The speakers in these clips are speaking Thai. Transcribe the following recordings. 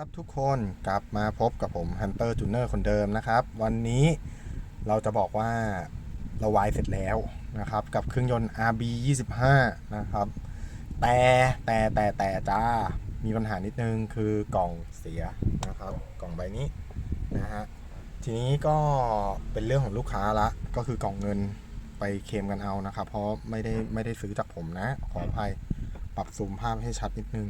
ครับทุกคนกลับมาพบกับผม Hunter j u n i o r คนเดิมนะครับ วันนี้เราจะบอกว่าเราวายเสร็จแล้วนะครับ กับเครื่องยนต์ RB 25นะครับ แต่แต่แต่แต่จ้า มีปัญหานิดนึงคือกล่องเสียนะครับ กล่องใบนี้นะฮะทีนี้ก็เป็นเรื่องของลูกค้าละก็คือกล่องเงินไปเคมกันเอานะครับ เพราะไม่ได้ไม่ได้ซื้อจากผมนะ ขออภัยปรับซูมภาพให้ชัดนิดนึง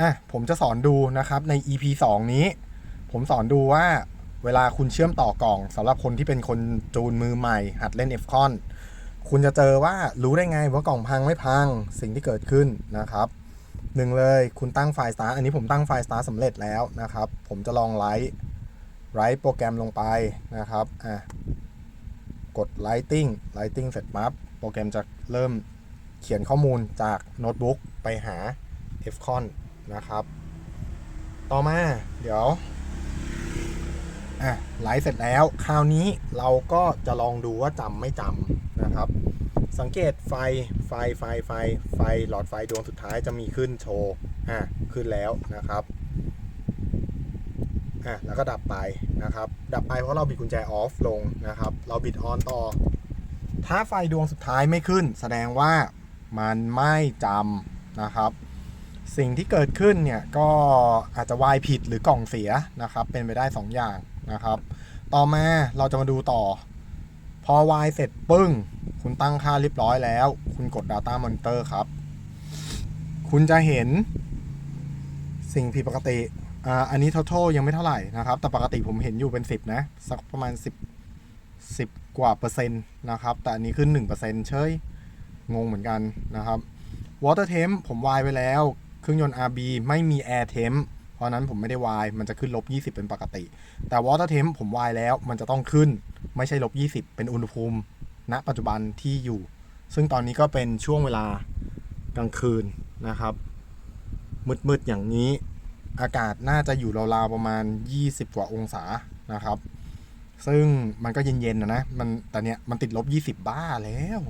อะผมจะสอนดูนะครับใน EP 2 นี้ ผมสอนดูว่าเวลาคุณเชื่อมต่อกล่องสำหรับคนที่เป็นคนจูนมือใหม่ หัดเล่น f c o n คุณจะเจอว่ารู้ได้ไงว่ากล่องพังไม่พังสิ่งที่เกิดขึ้นนะครับหนึ่งเลยคุณตั้งไฟล์ start อันนี้ผมตั้งไฟล์ start สำเร็จแล้วนะครับ ผมจะลองไลท์ไลท์โปรแกรมลงไปนะครับอะกด lighting lighting เสร็จปั๊บโปรแกรมจะเริ่มเขียนข้อมูลจากโน้ตบุ๊กไปหา f c o n นะครับ ต่อมาเดี๋ยวอะไลฟ์เสร็จแล้ว คราวนี้เราก็จะลองดูว่าจำไม่จำนะครับ สังเกตไฟไฟไฟไฟไฟหลอดไฟดวงสุดท้ายจะมีขึ้นโชว์อะขึ้นแล้วนะครับอะแล้วก็ดับไปนะครับ ดับไปเพราะเราบิดกุญแจออฟลงนะครับ เราบิดออนต่อ ถ้าไฟดวงสุดท้ายไม่ขึ้น แสดงว่ามันไม่จำนะครับ สิ่งที่เกิดขึ้นเนี่ยก็อาจจะวายผิดหรือกล่องเสียนะครับ เป็นไปได้ 2 อย่างนะครับ ต่อมาเราจะมาดูต่อ พอวายเสร็จปึ้ง คุณตั้งค่าเรียบร้อยแล้ว คุณกด Data Monitor ครับ คุณจะเห็นสิ่งผิดปกติอ่าอันนี้ total ยังไม่เท่าไหร่นะครับ แต่ปกติผมเห็นอยู่เป็น 10 นะ สักประมาณ 10 10 กว่าเปอร์เซ็นต์นะครับ แต่อันนี้ขึ้น1%เฉยงงเหมือนกันนะครับ Water Temp ผมวายไปแล้ว เครื่องยนต์ RB ไม่มี Air Temp เพราะนั้นผมไม่ได้วาย มันจะขึ้นลบ 20 เป็นปกติ แต่ Water Temp ผมวายแล้ว มันจะต้องขึ้น ไม่ใช่ลบ 20 เป็นอุณหภูมิ ณ ปัจจุบันที่อยู่ ซึ่งตอนนี้ก็เป็นช่วงเวลากลางคืนนะครับ มืดๆ อย่างนี้ อากาศน่าจะอยู่ราวๆ ประมาณ 20 กว่าองศานะครับ ซึ่งมันก็เย็นๆนะนะ มัน แต่เนี้ยมันติดลบ 20 บ้าแล้ว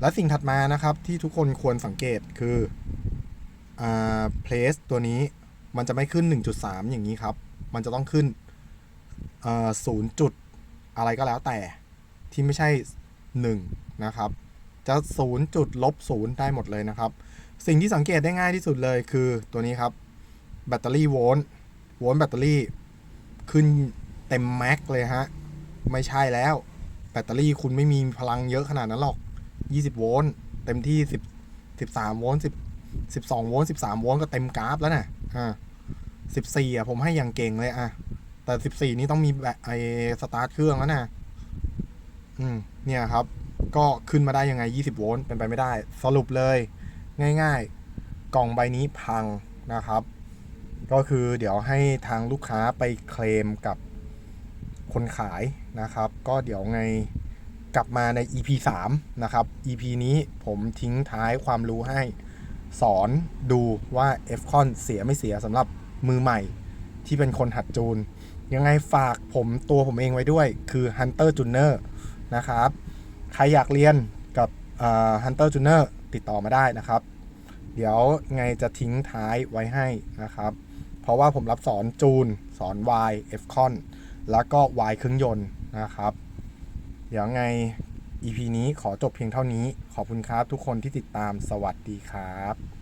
และสิ่งถัดมานะครับที่ทุกคนควรสังเกตคือ place ตัวนี้มันจะไม่ขึ้น 1.3 อย่างนี้ครับ มันจะต้องขึ้นเอ่อ0จุดอะไรก็แล้วแต่ที่ไม่ใช่ 1 นะครับ จะ0จุดลบ0ได้หมดเลยนะครับ สิ่งที่สังเกตได้ง่ายที่สุดเลยคือตัวนี้ครับแบตเตอรี่โวลต์โวลต์แบตเตอรี่ขึ้นเต็มแม็กเลยฮะ ไม่ใช่แล้ว แบตเตอรี่คุณไม่มีพลังเยอะขนาดนั้นหรอก 20 โวลต์เต็มที่ 10 13 โวลต์ 10 12โวลต์13โวลต์ก็เต็มกราฟแล้วนะอ่า14อะผมให้อย่างเก่งเลยอะแต่14นี่ต้องมีแบบไอสตาร์ทเครื่องแล้วนะอืมเนี่ยครับ ก็ขึ้นมาได้ยังไง20โวลต์เป็นไปไม่ได้ สรุปเลย ง่าย ๆ กล่องใบนี้พังนะครับ ก็คือเดี๋ยวให้ทางลูกค้าไปเคลมกับคนขายนะครับ ก็เดี๋ยวไงกลับมาใน EP 3 นะครับ EP นี้ผมทิ้งท้ายความรู้ให้ สอนดูว่า f c o n เสียไม่เสียสำหรับมือใหม่ที่เป็นคนหัดจูน ยังไงฝากผมตัวผมเองไว้ด้วยคือ Hunter j u n e r นะครับ ใครอยากเรียนกับ Hunter j u n e r ติดต่อมาได้นะครับ เดี๋ยวไงจะทิ้งท้ายไว้ให้นะครับ เพราะว่าผมรับสอนจูน สอน Y f c o n แล้วก็ Y เครื่องยนต์นะครับ เดี๋ยวไง EP นี้ขอจบเพียงเท่านี้ ขอบคุณครับทุกคนที่ติดตามสวัสดีครับ